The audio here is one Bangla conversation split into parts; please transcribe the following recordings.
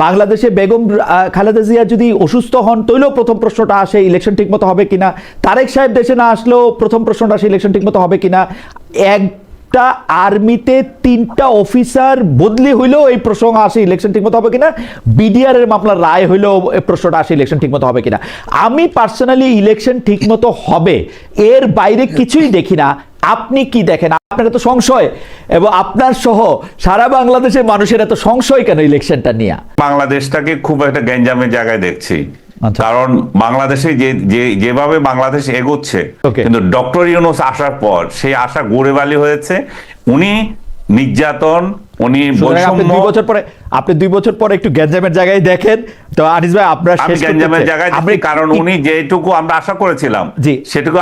বাংলাদেশে বেগম খালেদা জিয়া যদি অসুস্থ হন, তৈলেও প্রথম প্রশ্নটা আসে ইলেকশন ঠিকমতো হবে কিনা? তারেক সাহেব দেশে না আসলেও প্রথম প্রশ্নটা আসে ইলেকশন ঠিকমতো হবে কিনা? একটা আর্মিতে তিনটা অফিসার বদলি হইলেও এই প্রসঙ্গ আসে ইলেকশন ঠিকমতো হবে কিনা? বিডিআর এর মামলার রায় হইলেও এই প্রশ্নটা আসে ইলেকশন ঠিকমতো হবে কিনা? আমি পার্সোনালি ইলেকশন ঠিকমতো হবে, এর বাইরে কিছুই দেখি না। আপনি কি দেখেন? আপনার এত সংশয়? এবং আপনার সহ সারা বাংলাদেশের মানুষের এত সংশয় কেন ইলেকশনটা নিয়ে? বাংলাদেশটাকে খুব একটা গ্যাঞ্জামের জায়গায় দেখছি। আচ্ছা। কারণ বাংলাদেশে যে যেভাবে বাংলাদেশ এগোচ্ছে. কিন্তু ডক্টর ইউনুস আসার পর সেই আশা গুড়ে বালি হয়েছে। উনি নির্যাতন উনি বৈষম্য দুই বছর পরে আপনি দুই বছর পরে একটু গ্যাঞ্জামের জায়গায় দেখেন। তো আনিস ভাই আপনার শেষ গ্যাঞ্জামের জায়গায় আপনি কারণ উনি যেটুকু আমরা আশা করেছিলাম জি। সেটুকু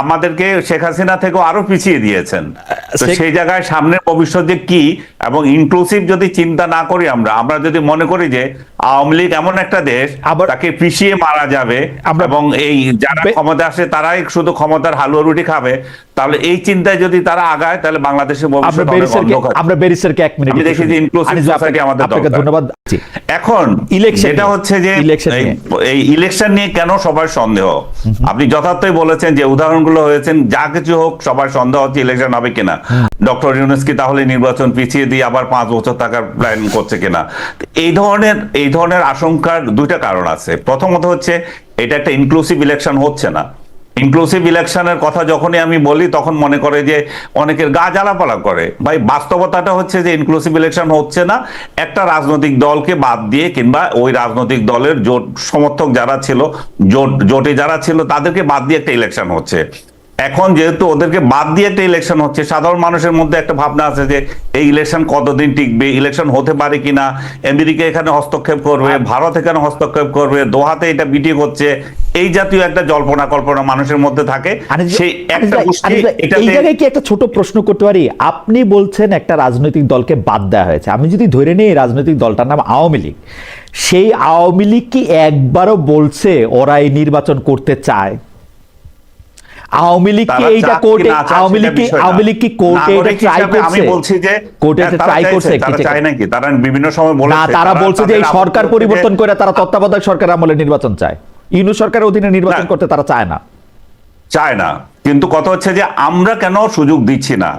আমাদেরকে শেখ হাসিনা থেকেও আরও পিছিয়ে দিয়েছেন। তো সেই জায়গায় সামনের ভবিষ্যৎ যে কি এবং ইনক্লুসিভ যদি চিন্তা না করি আমরা আমরা যদি মনে করি যে আওয়ামী লীগ এমন একটা দেশ আবার- তাকে পিছিয়ে মারা যাবে এবং এই যারা ক্ষমতা আসে তারাই শুধু ক্ষমতার হালুয়া রুটি খাবে। তাহলে এই চিন্তায় যদি তারা আগায় তাহলে বাংলাদেশের ভবিষ্যৎ আমরা বেরিসারকে এক মিনিট দেখি যে society আপনাকে- আমাদের আপনাকে। ধন্যবাদ। এখন যেটা হচ্ছে যে এই- এই ইলেকশন নিয়ে কেন সবার সন্দেহ? আপনি যথার্থই বলেছেন যে উদাহরণগুলো হয়েছেন যা কিছু হোক সবার সন্দেহ হচ্ছে ইলেকশন হবে কিনা। ডক্টর ইউনুস কি তাহলে নির্বাচন পিছিয়ে দিয়ে আবার পাঁচ বছর থাকার প্ল্যান করছে কিনা? এই ধরনের এই ধরনের আশঙ্কার দুইটা কারণ আছে। প্রথমত হচ্ছে এটা একটা ইনক্লুসিভ ইলেকশন হচ্ছে না। ইনক্লুসিভ ইলেকশনের কথা যখনই আমি বলি, তখন মনে করে যে অনেকের গা জ্বালাপালা করে। ভাই, বাস্তবতাটা হচ্ছে যে ইনক্লুসিভ ইলেকশন হচ্ছে না। একটা রাজনৈতিক দলকে বাদ দিয়ে কিংবা ওই রাজনৈতিক দলের জোট সমর্থক যারা ছিল, জোট, জোটে যারা ছিল, তাদেরকে বাদ দিয়ে একটা ইলেকশন হচ্ছে। এখন যেহেতু ওদেরকে বাদ দিয়ে একটা ইলেকশন হচ্ছে সাধারণ মানুষের মধ্যে একটা ভাবনা আছে যে এই ইলেকশন কতদিন টিকবে ইলেকশন হতে পারে কিনা আমেরিকা এখানে হস্তক্ষেপ করবে ভারত এখানে হস্তক্ষেপ করবে দোহাতে এটা বিটি করছে এই জাতীয় একটা জল্পনা কল্পনা মানুষের মধ্যে থাকে। সেই একটা এই জায়গায় কি একটা ছোট প্রশ্ন করতে পারি? আপনি বলছেন একটা রাজনৈতিক দলকে বাদ দেওয়া হয়েছে। আমি যদি ধরে নিই এই রাজনৈতিক দলটার নাম আওয়ামী লীগ সেই আওয়ামী লীগ কি একবারও বলছে ওরা এই নির্বাচন করতে চায়? আওয়ামী লীগ কি এইটা কোর্টে আওয়ামী লীগ কি আওয়ামী লীগ কি কোর্টে এটা ট্রাই করছে আমি বলছি যে কোর্টে হ্যাঁ, এটা ট্রাই করছে তারা কিছু- চায় নাকি? তারা বিভিন্ন সময় না তারা বলছে যে এই সরকার পরিবর্তন করে তারা তত্ত্বাবধায়ক সরকার আমলে নির্বাচন চায়। ইউনু সরকারের অধীনে নির্বাচন করতে তারা চায় না। চায় না। কিন্তু কথা হচ্ছে যে আমরা কেন সুযোগ দিচ্ছি না?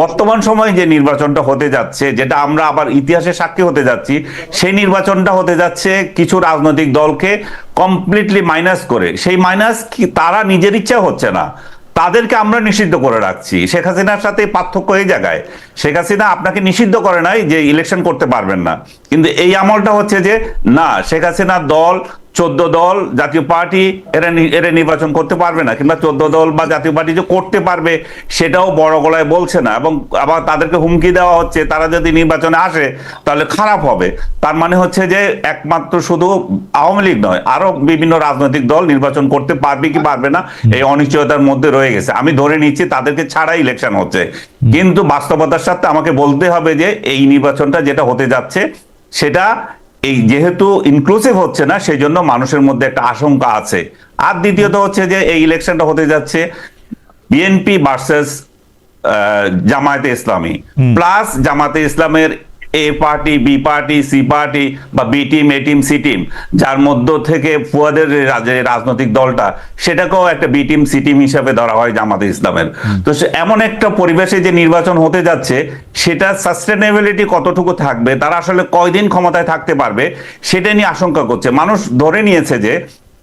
বর্তমান সময়ে যে নির্বাচনটা হতে যাচ্ছে, যেটা আমরা আবার ইতিহাসে সাক্ষী হতে যাচ্ছি, সেই নির্বাচনটা হতে যাচ্ছে কিছু রাজনৈতিক দলকে কমপ্লিটলি মাইনাস করে। সেই মাইনাস কি তারা নিজের ইচ্ছা হচ্ছে না। তাদেরকে আমরা নিষিদ্ধ করে রাখছি। শেখ হাসিনার সাথে পার্থক্য এই জায়গায়। শেখ হাসিনা আপনাকে নিষিদ্ধ করে নাই যে ইলেকশন করতে পারবেন না। কিন্তু এই আমলটা হচ্ছে যে, না, শেখ হাসিনার দল চোদ্দ দল জাতীয় পার্টি এরা এরা নির্বাচন করতে পারবে না, কিংবা চোদ্দ দল বা জাতীয় পার্টি যে করতে পারবে সেটাও বড় গলায় বলছে না, এবং আবার তাদেরকে হুমকি দেওয়া হচ্ছে, তারা যদি নির্বাচনে আসে তাহলে খারাপ হবে। তার মানে হচ্ছে যে একমাত্র শুধু আওয়ামী লীগ নয়, আরও বিভিন্ন রাজনৈতিক দল নির্বাচন করতে পারবে কি পারবে না, এই অনিশ্চয়তার মধ্যে রয়ে গেছে। আমি ধরে নিচ্ছি তাদেরকে ছাড়াই ইলেকশন হচ্ছে। কিন্তু বাস্তবতার সাথে আমাকে বলতে হবে যে এই নির্বাচনটা যেটা হতে যাচ্ছে, সেটা এই যেহেতু ইনক্লুসিভ হচ্ছে না সেই জন্য মানুষের মধ্যে একটা আশঙ্কা আছে। আর দ্বিতীয়ত হচ্ছে যে এই ইলেকশনটা হতে যাচ্ছে বিএনপি ভার্সেস জামায়াতে ইসলামী। প্লাস জামাতে ইসলামের A party B party C party বা B team A team C team যার মধ্য থেকে ফুয়াদের যে রাজনৈতিক দলটা সেটাকেও একটা বি টিম সি টিম হিসাবে ধরা হয় জামাতে ইসলামের। তো সে এমন একটা পরিবেশে যে নির্বাচন হতে যাচ্ছে সেটা সাস্টেনেবিলিটি কতটুকু থাকবে তারা আসলে কয়দিন ক্ষমতায় থাকতে পারবে সেটা নিয়ে আশঙ্কা করছে। মানুষ ধরে নিয়েছে যে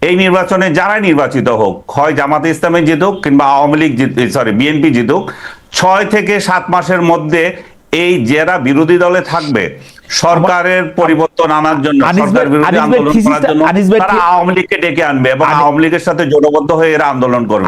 এই নির্বাচনে যারাই নির্বাচিত হোক হয় জামাতে ইসলামে জিতুক কিংবা আওয়ামী লীগ সরি বিএনপি জিতুক ছয় থেকে সাত মাসের মধ্যে এই যারা বিরোধী দলে থাকবে। সরকারের পরিবর্তন আনার জন্য আন্দোলন করার জন্য তারা আওয়ামী লীগকে ডেকে আনবে এবং আওয়ামী লীগের সাথে জোটবদ্ধ হয়ে এরা আন্দোলন করবে।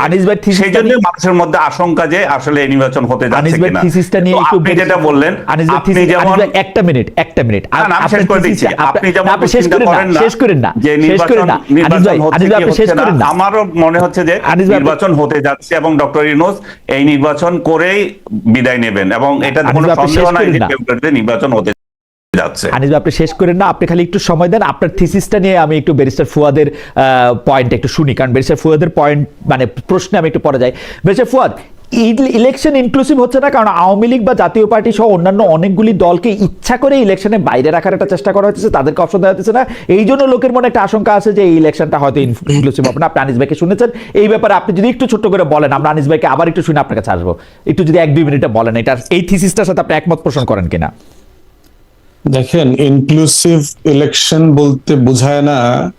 সেই জন্য মানুষের মধ্যে আশঙ্কা যে আসলে এই নির্বাচন হতে যাচ্ছে কিনা। থিসিসটা নিয়ে একটু আপনি যেটা বললেন আপনি যেমন একটা মিনিট একটা মিনিট। আমি শেষ করে দিচ্ছি। আপনি যেমন আপনি শেষ করেন না শেষ করেন না যে নির্বাচন নির্বাচন হচ্ছে আনিস কি ভাই আপনি শেষ করেন না। আমারও মনে হচ্ছে যে নির্বাচন হতে যাচ্ছে এবং ডক্টর ইউনুস এই নির্বাচন করেই বিদায় নেবেন এবং এটা কোনো সন্দেহ নাই যে নির্বাচন হতে যাচ্ছে। আনিস আপনি শেষ করেন না, আপনি খালি একটু সময় দেন। আপনার থিসিসটা নিয়ে আমি একটু ব্যারিস্টার ফুয়াদের পয়েন্ট একটু শুনি, কারণ ব্যারিস্টার ফুয়াদের পয়েন্ট মানে প্রশ্নে আমি একটু যাই। ব্যারিস্টার ফুয়াদ ইলেকশন ইনক্লুসিভ হচ্ছে না? কারণ আওয়ামী লীগ বা জাতীয় পার্টি সহ অন্যান্য অনেকগুলি দলকে ইচ্ছা করে ইলেকশনে বাইরে রাখার একটা চেষ্টা করা হচ্ছে, তাদেরকে অপশন দেওয়া হচ্ছে না। এই জন্য লোকের মনে একটা আশঙ্কা আছে যে এই ইলেকশনটা হয়তো ইনক্লুসিভ হবে না। আপনি আনিস ভাইকে শুনেছেন। এই ব্যাপারে আপনি যদি একটু ছোট্ট করে বলেন, আমরা আনিস ভাইকে আবার একটু শুনে আপনার কাছে আসব। একটু যদি এক দুই মিনিটে বলেন এটা এই থিসিসটার সাথে আপনি একমত পোষণ করেন কিনা? দেখেন ইনক্লুসিভ ইলেকশন বলতে বোঝায় না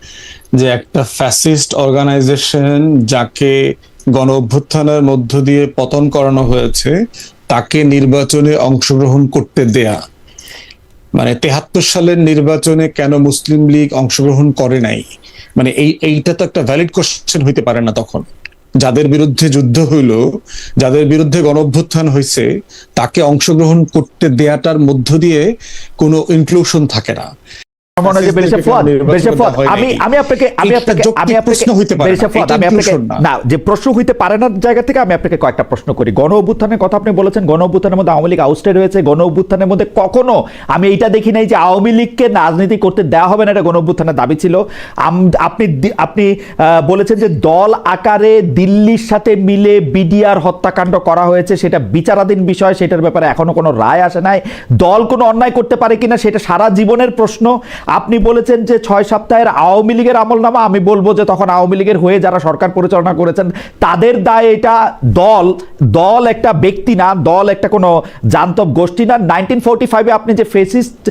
যে একটা ফ্যাসিস্ট অর্গানাইজেশন যাকে গণ অভ্যুত্থানের মধ্য দিয়ে পতন করানো হয়েছে, তাকে নির্বাচনে অংশগ্রহণ করতে দেয়া। মানে তেহাত্তর সালের নির্বাচনে কেন মুসলিম লীগ অংশগ্রহণ করে নাই? মানে এই, এইটা তো একটা ভ্যালিড কোশ্চেন হইতে পারে না তখন। যাদের বিরুদ্ধে যুদ্ধ হইল, যাদের বিরুদ্ধে গণঅভ্যুত্থান হয়েছে তাকে অংশগ্রহণ করতে দেয়াটার মধ্য দিয়ে কোনো ইনক্লুশন থাকে না। আমি আমি আপনাকে আমি আপনাকে আমি আপনাকে প্রশ্ন হইতে পারে না, বেরিসা ফুয়াদ, এটা আমি আপনাকে না। না যে প্রশ্ন হইতে পারে না জায়গা থেকে আমি আপনাকে কয়েকটা প্রশ্ন করি। গণ অভ্যুত্থানের কথা আপনি বলেছেন গণ অভ্যুত্থানের মধ্যে আওয়ামী লীগ আউস্টেড হয়েছে গণ অভ্যুত্থানের মধ্যে কখনো আমি এইটা দেখি নাই যে আওয়ামী লীগকে রাজনীতি করতে দেওয়া হবে না এটা গণ অভ্যুত্থানের দাবি ছিল। আপনি আপনি আহ, বলেছেন যে দল আকারে দিল্লির সাথে মিলে বিডিআর হত্যাকাণ্ড করা হয়েছে সেটা বিচারাধীন বিষয় সেটার ব্যাপারে এখনও কোনো রায় আসে নাই। দল কোনো অন্যায় করতে পারে কিনা সেটা সারা জীবনের প্রশ্ন। আপনি বলেছেন যে ছয় সপ্তাহের আওয়ামী লীগের আমলনামা, আমি বলব যে তখন আওয়ামী লীগের হয়ে যারা সরকার পরিচালনা করেছেন, তাদের দায় এটা দল দল একটা ব্যক্তি না, দল একটা কোনো জান্তব গোষ্ঠী না। নাইনটিন ফোরটি ফাইভে আপনি যে ফেসিস্ট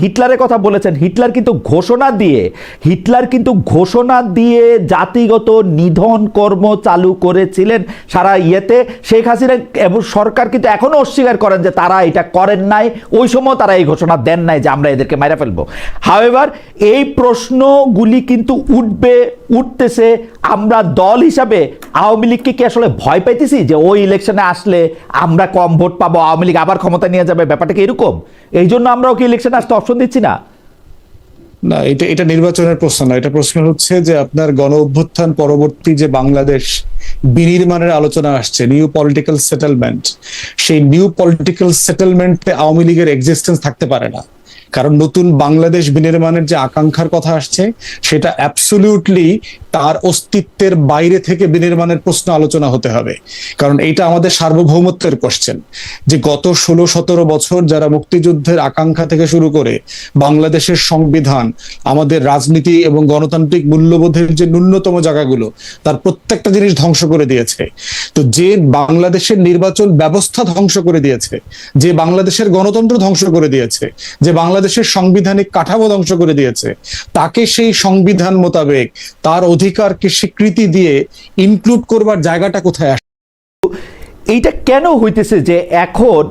হিটলারের কথা বলেছেন, হিটলার কিন্তু ঘোষণা দিয়ে, হিটলার কিন্তু ঘোষণা দিয়ে জাতিগত নিধন কর্ম চালু করেছিলেন সারা ইয়েতে। শেখ হাসিনা এবং সরকার কিন্তু এখনও অস্বীকার করেন যে তারা এটা করেন নাই। ওই সময় তারা এই ঘোষণা দেন নাই যে আমরা এদেরকে মাইরা ফেলব। হাওয়েভার এই প্রশ্নগুলি কিন্তু উঠবে, উঠতেছে আমরা দল হিসাবে। আওয়ামী লীগকে কি আসলে ভয় পাইতেছি যে ওই ইলেকশনে আসলে আমরা কম ভোট পাবো, আওয়ামী লীগ আবার ক্ষমতা নিয়ে যাবে? ব্যাপারটা কি এরকম? এই জন্য আমরাও কি ইলেকশনে আসতে অপশন দিচ্ছি না? না, এটা এটা নির্বাচনের প্রশ্ন না। এটা প্রশ্ন হচ্ছে যে আপনার গণ অভ্যুত্থান পরবর্তী যে বাংলাদেশ বিনির্মাণের আলোচনা আসছে নিউ পলিটিক্যাল সেটেলমেন্ট সেই নিউ পলিটিক্যাল সেটেলমেন্টে আওয়ামী লীগের এক্সিস্টেন্স থাকতে পারে না। কারণ নতুন বাংলাদেশ বিনির্মাণের যে আকাঙ্ক্ষার কথা আসছে সেটা অ্যাবসলিউটলি তার অস্তিত্বের বাইরে থেকে বিনির্মাণের প্রশ্ন আলোচনা হতে হবে। কারণ এইটা আমাদের সার্বভৌমত্বের কোশ্চেন যে গত ষোলো সতেরো বছর যারা মুক্তিযুদ্ধের আকাঙ্ক্ষা থেকে শুরু করে বাংলাদেশের সংবিধান, আমাদের রাজনীতি এবং গণতান্ত্রিক মূল্যবোধের যে ন্যূনতম জায়গাগুলো, তার প্রত্যেকটা জিনিস ধ্বংস করে দিয়েছে। তো যে বাংলাদেশের নির্বাচন ব্যবস্থা ধ্বংস করে দিয়েছে, যে বাংলাদেশের গণতন্ত্র ধ্বংস করে দিয়েছে, যে বাংলাদেশের সাংবিধানিক কাঠামো ধ্বংস করে দিয়েছে, তাকে সেই সংবিধান মোতাবেক তার অধিকারকে স্বীকৃতি দিয়ে ইনক্লুড করবার জায়গাটা কোথায় আসে এইটা কেন হইতেছে যে এখন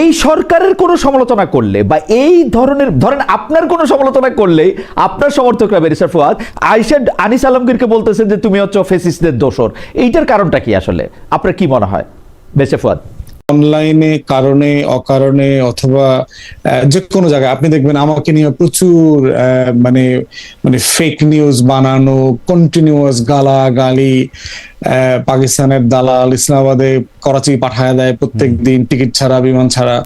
এই সরকারের কোনো সমালোচনা করলে বা এই ধরনের, ধরেন আপনার কোনো সমালোচনা করলে আপনার সমর্থকরা বেরিসার ফুয়াদ আইসা আনিস আলমগীরকে বলতেছে যে তুমি হচ্ছে ফেসিসদের দোষর। এইটার কারণটা কি আসলে? আপনার কি মনে হয়? বেসে ফুয়াদ। অনলাইনে কারণে অকারণে অথবা যে কোনো জায়গায় আপনি দেখবেন আমাকে নিয়ে প্রচুর আহ, মানে মানে ফেক নিউজ বানানো কন্টিনিউয়াস গালা গালি আহ, পাকিস্তানের দালাল ইসলামাবাদে করাচি পাঠায় দেয় প্রত্যেক দিন টিকিট ছাড়া বিমান ছাড়া।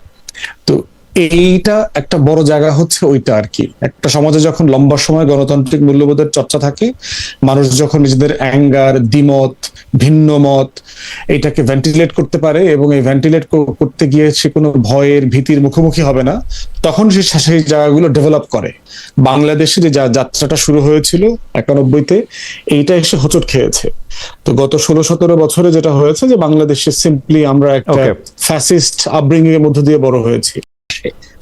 তো এইটা একটা বড় জায়গা হচ্ছে ওইটা আর কি। একটা সমাজে যখন লম্বা সময় গণতান্ত্রিক মূল্যবোধের চর্চা থাকে মানুষ যখন নিজেদের অ্যাঙ্গার দ্বিমত ভিন্ন মত এটাকে ভেন্টিলেট করতে পারে এবং এই ভেন্টিলেট করতে গিয়ে সে কোনো ভয়ের ভীতির মুখোমুখি হবে না তখন সে সেই জায়গাগুলো ডেভেলপ করে। বাংলাদেশে যে যা- যাত্রাটা শুরু হয়েছিল একানব্বইতে এইটা এসে হোঁচট খেয়েছে। তো গত ষোলো সতেরো বছরে যেটা হয়েছে যে বাংলাদেশে সিম্পলি আমরা একটা ফ্যাসিস্ট আপব্রিঙ্গিং এর মধ্য দিয়ে বড় হয়েছি।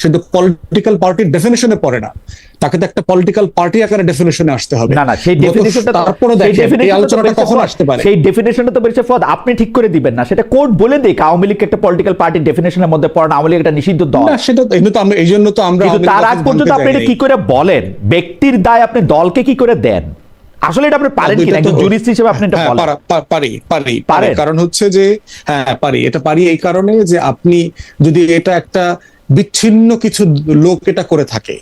কিন্তু পলিটিক্যাল পার্টির ডেফিনেশনে পড়ে না। তাকে তো একটা পলিটিক্যাল পার্টি আকারে ডেফিনেশনে আসতে হবে। না না সেই ডেফিনেশনটা তারপরে দেখেন এই আলোচনাটা কখন আসতে পারে। সেই ডেফিনেশনটা তো বেরিয়েছে ফদ আপনি ঠিক করে দিবেন না। সেটা কোর্ট বলে দিক আওয়ামী লীগ একটা পলিটিক্যাল পার্টির ডেফিনেশনের মধ্যে পড়ে না। আওয়ামী লীগ একটা নিষিদ্ধ দল। না সেটা তো- এই জন্য তো আমরা এই জন্য তো আমরা কিন্তু তার আগ পর্যন্ত আপনি এটা কি করে বলেন? ব্যক্তির দায় আপনি দলকে কি করে দেন? আসলে এটা আপনি পারেন কিনা? একজন জুরিস্ট হিসেবে আপনি এটা হ্যাঁ, বলেন। পারি পারি? পারি কারণ হচ্ছে যে হ্যাঁ পারি। এটা পারি এই কারণে যে আপনি যদি এটা একটা বিচ্ছিন্ন কিছু লোক এটা করে থাকে।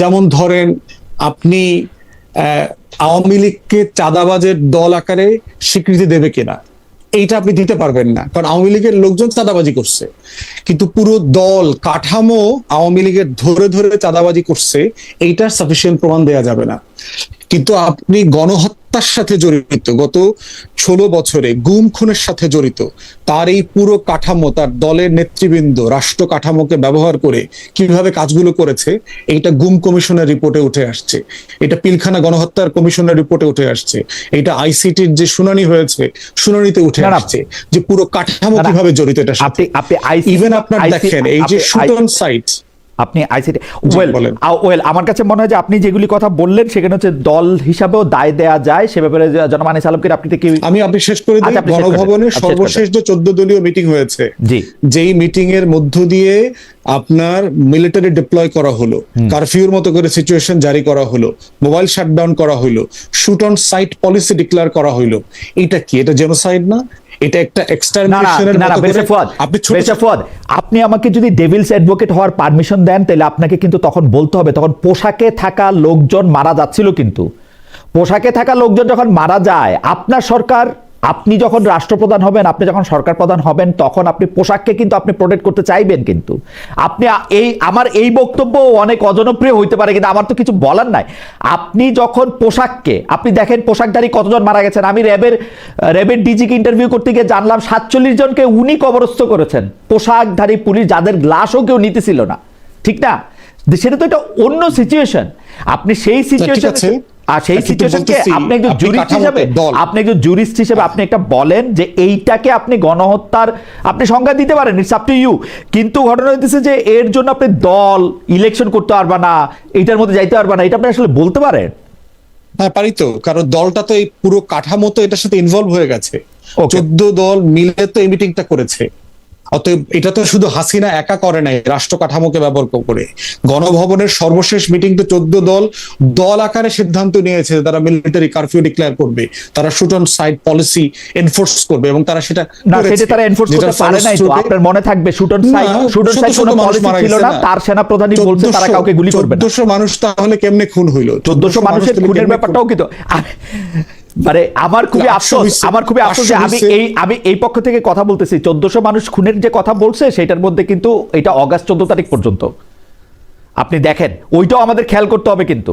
যেমন ধরেন, আপনি আওয়ামী লীগকে চাঁদাবাজের দল আকারে স্বীকৃতি দেবে কিনা, এইটা আপনি দিতে পারবেন না। কারণ আওয়ামী লীগের লোকজন চাঁদাবাজি করছে। কিন্তু পুরো দল, কাঠামো আওয়ামী লীগের ধরে ধরে চাঁদাবাজি করছে, এইটার সাফিসিয়েন্ট প্রমাণ দেওয়া যাবে না। কিন্তু আপনি গণহত্যার সাথে জড়িত গত ষোলো বছরে গুম খুনের সাথে জড়িত তার এই পুরো কাঠামো তার দলের নেতৃবৃন্দ রাষ্ট্র কাঠামোকে ব্যবহার করে কীভাবে কাজগুলো করেছে এটা গুম কমিশনের রিপোর্টে উঠে আসছে এটা পিলখানা গণহত্যার কমিশনের রিপোর্টে উঠে আসছে এটা আইসিটির যে শুনানি হয়েছে শুনানিতে উঠে। আসছে যে পুরো কাঠামো। কীভাবে জড়িত এটা আপনি আপনি ইভেন আপনার দেখেন এই যে আপনি সাইট আপনি আইসিটি ওয়েল। ওয়েল আমার কাছে মনে হয় যে আপনি যেগুলি কথা বললেন সেখানে হচ্ছে দল হিসাবেও দায় দেয়া যায়। সে ব্যাপারে জনমানি সালামকে আপনি কি আমি আপনি শেষ করে দিই। আচ্ছা। গণভবনের আপনি সর্বশেষ যে চোদ্দ দলীয় মিটিং হয়েছে জি। যেই মিটিং এর মধ্য দিয়ে আপনার মিলিটারি ডিপ্লয় করা হলো কারফিউর মতো করে সিচুয়েশন জারি করা হলো মোবাইল শাটডাউন করা হলো shoot on sight policy declare করা হলো। এটা কি? এটা জেনোসাইড না? এটা একটা আপনি আমাকে যদি ডেভিলস অ্যাডভোকেট হওয়ার পারমিশন দেন তাহলে আপনাকে কিন্তু তখন বলতে হবে তখন পোশাকে থাকা লোকজন মারা যাচ্ছিল কিন্তু। পোশাকে থাকা লোকজন যখন মারা যায় আপনার সরকার আপনি যখন রাষ্ট্রপ্রধান হবেন আপনি যখন সরকার প্রধান হবেন তখন আপনি পোশাককে কিন্তু আপনি প্রোটেক্ট করতে চাইবেন কিন্তু। আপনি এই আমার এই বক্তব্য অনেক অজনপ্রিয় হইতে পারে কিন্তু আমার তো কিছু বলার নাই। আপনি যখন পোশাককে আপনি দেখেন পোশাকধারী কতজন মারা গেছেন। আমি র্যাবের র্যাবের ডিজিকে ইন্টারভিউ করতে গিয়ে জানলাম সাতচল্লিশ জনকে উনি কবরস্থ করেছেন। পোশাকধারী পুলিশ যাদের গ্লাসও কেউ নিতেছিল না। ঠিক না? সেটা তো একটা অন্য সিচুয়েশন আপনি সেই সিচুয়েশন আছে। আর সেই সিচুয়েশনকে আপনি একজন জুরিস্ট হিসেবে। আপনি একজন জুরিস্ট হিসেবে আপনি একটা বলেন যে এইটাকে আপনি গণহত্যার আপনি সংজ্ঞা দিতে পারেন ইটস আপ টু ইউ কিন্তু ঘটনা হইতেছে যে এর জন্য আপনি দল ইলেকশন করতে পারবা না এটার মধ্যে যাইতে পারবা না এটা আপনি আসলে বলতে পারেন? হ্যাঁ পারি তো। কারণ দলটা তো এই পুরো কাঠামো তো এটার সাথে ইনভলভ হয়ে গেছে. চোদ্দ দল মিলে তো এই মিটিংটা করেছে। অতএব এটা তো শুধু হাসিনা একা করে নাই রাষ্ট্র কাঠামোকে ব্যবহার করে। গণভবনের সর্বশেষ মিটিং তো চোদ্দ দল দল আকারে সিদ্ধান্ত নিয়েছে তারা মিলিটারি কারফিউ ডিক্লেয়ার করবে। তারা shoot on side policy enforce করবে এবং তারা সেটা না সেটা তারা এনফোর্স করতে পারে নাই তো। আপনার মনে থাকবে শুটন সাইড না, শুটন শত সাইড কোনো মানুষ পলিসি ছিল না। তার সেনাপ্রধানই বলছে তারা কাউকে গুলি করবে না। 1400 মানুষ তাহলে কেমনে খুন হইল? চোদ্দশো মানুষের তাহলে খুনের ব্যাপারটাও কিন্তু মানে আমার খুবই আফসোস আমার খুবই আফসোস আমি এই আমি এই পক্ষ থেকে কথা বলতেছি। চোদ্দশো মানুষ খুনের যে কথা বলছে সেটার মধ্যে কিন্তু এটা অগাস্ট চোদ্দ তারিখ পর্যন্ত। আপনি দেখেন ওইটাও আমাদের খেয়াল করতে হবে কিন্তু।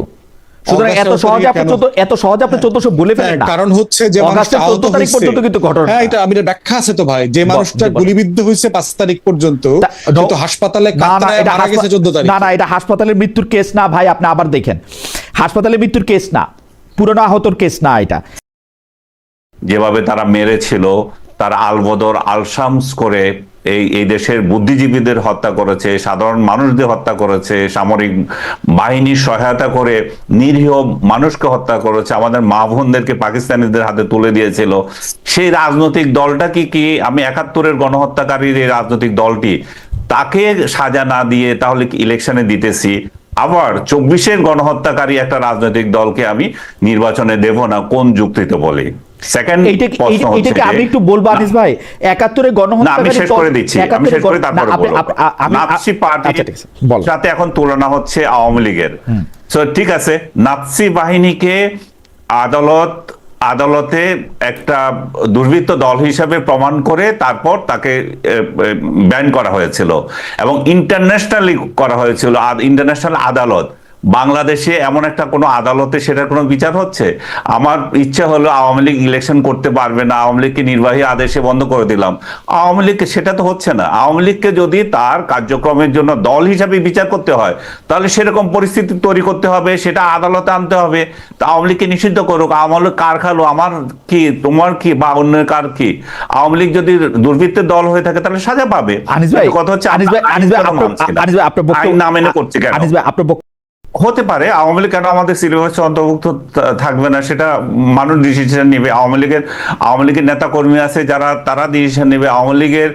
সুতরাং এত সহজে আপনি এত সহজে আপনি চোদ্দশো বলে ফেলেন হ্যাঁ, না। কারণ হচ্ছে যে মানুষটা আহত তারিখ পর্যন্ত কিন্তু ঘটনা। হ্যাঁ এটা আমি ব্যাখ্যা আছে তো ভাই। যে মানুষটা গুলিবিদ্ধ হয়েছে পাঁচ তারিখ পর্যন্ত কিন্তু হাসপাতালে না, না, এটা মারা গেছে চোদ্দ তারিখ। না না এটা হাসপাতালের মৃত্যুর কেস না ভাই আপনি আবার দেখেন। হাসপাতালে মৃত্যুর কেস না। পুরনো আহতর কেস না এটা। যেভাবে তারা মেরেছিল, তারা আলবদর আলশামস করে এই এই দেশের বুদ্ধিজীবীদের হত্যা করেছে, সাধারণ মানুষদের হত্যা করেছে, সামরিক বাহিনীর সহায়তা করে নিরীহ মানুষকে হত্যা করেছে, আমাদের মা বোনদেরকে পাকিস্তানিদের হাতে তুলে দিয়েছিল। সেই রাজনৈতিক দলটা কি কি আমি একাত্তরের গণহত্যাকারীর এই রাজনৈতিক দলটি, তাকে সাজা না দিয়ে তাহলে ইলেকশনে দিতেছি? আবার চব্বিশের গণহত্যাকারী একটা রাজনৈতিক দলকে আমি নির্বাচনে দেব না কোন যুক্তিতে বলে? সেকেন্ড প্রশ্ন হচ্ছে আমি একটু বলব আনিস ভাই একাত্তরে না আমি শেষ করে দিচ্ছি আমি শেষ করে গণ- না, তারপরে আপনি- বলব। আপ- আ- আমি- নাৎসি পার্টির আচ্ছা। সাথে এখন তুলনা হচ্ছে আওয়ামী লীগের। ঠিক আছে নাৎসি বাহিনীকে আদালত আদালতে একটা দুর্বৃত্ত দল হিসাবে প্রমাণ করে তারপর তাকে ব্যান করা হয়েছিল এবং ইন্টারন্যাশনালি করা হয়েছিল ইন্টারন্যাশনাল আদালত। বাংলাদেশে এমন একটা কোনো আদালতে সেটার কোনো বিচার হচ্ছে? আমার ইচ্ছা হলো আওয়ামী লীগ ইলেকশন করতে পারবে না আওয়ামী লীগকে নির্বাহী আদেশে বন্ধ করে দিলাম। আওয়ামী লীগকে সেটা তো হচ্ছে না। আওয়ামী লীগকে যদি তার কার্যক্রমের জন্য দল হিসাবে বিচার করতে হয় তাহলে সেরকম পরিস্থিতি তৈরি করতে হবে সেটা আদালতে আনতে হবে। তা আওয়ামী লীগকে নিষিদ্ধ করুক আওয়ামী লীগ কার খালো আমার কি তোমার কি বা অন্য কার কি? আওয়ামী লীগ যদি দুর্বৃত্তের দল হয়ে থাকে তাহলে সাজা পাবে। কথা হচ্ছে আনিস ভাই আমরা আনিস ভাই আপনার মানছি না? আনিস ভাই আপনার বক্তব্য না মেনে করছে কেন? আনিস ভাই আপনার হতে পারে আওয়ামী লীগ কেন আমাদের সিলেবাসে অন্তর্ভুক্ত থাকবে না সেটা মানুষ ডিসিশন নেবে। আওয়ামী লীগের আওয়ামী লীগের নেতা কর্মী আছে যারা তারা ডিসিশন নেবে। আওয়ামী লীগের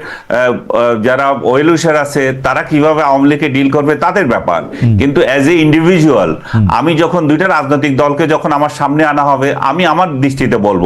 যারা ওয়েলুসার আছে তারা কীভাবে আওয়ামী লীগকে ডিল করবে তাদের ব্যাপার। কিন্তু অ্যাজ এ ইন্ডিভিজুয়াল আমি যখন দুইটা রাজনৈতিক দলকে যখন আমার সামনে আনা হবে আমি আমার দৃষ্টিতে বলব